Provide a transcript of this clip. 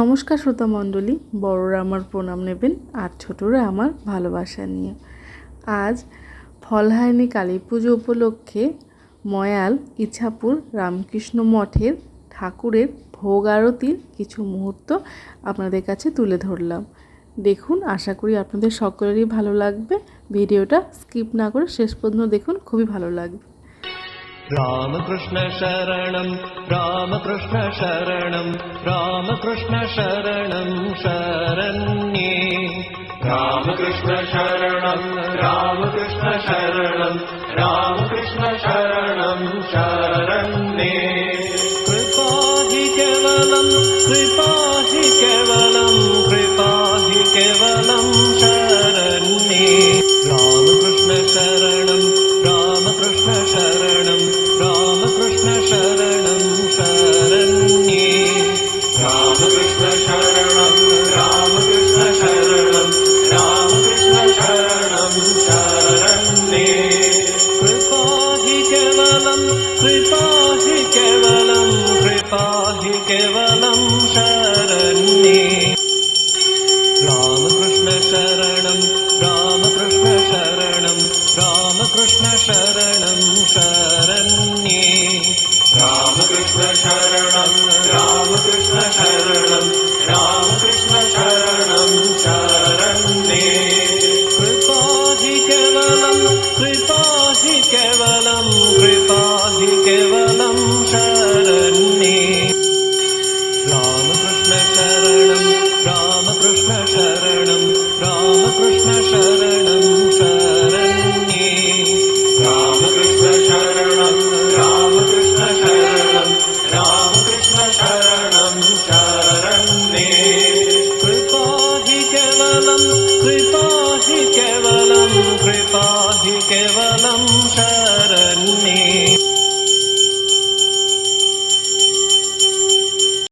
নমস্কার শ্রোতা মণ্ডলী, বড়রা আমার প্রণাম নেবেন আর ছোটরা আমার ভালোবাসা নিয়ে। আজ ফলহায়নি কালী পুজো উপলক্ষে ময়াল, ইছাপুর, রামকৃষ্ণ মঠের ঠাকুরের ভোগ আরতির কিছু মুহূর্ত আপনাদের কাছে তুলে ধরলাম। দেখুন, আশা করি আপনাদের সকলেরই ভালো লাগবে। ভিডিওটা স্কিপ না করে শেষ পর্যন্ত দেখুন, খুবই ভালো লাগবে। रामकृष्णशरणम् रामकृष्णशरणम् रामकृष्णशरणम् शरण्ये। रामकृष्णशरणम् रामकृष्णशरणम् रामकृष्णशरणम् शरणम् കേവലം ശരണ്യേ. രാമകൃഷ്ണ ശരണം രാമകൃഷ്ണ ശരണം രാമകൃഷ്ണ ശരണം ശരണ്യേ. രാമകൃഷ്ണ ശരണം രാമകൃഷ്ണ ശരണം രാമ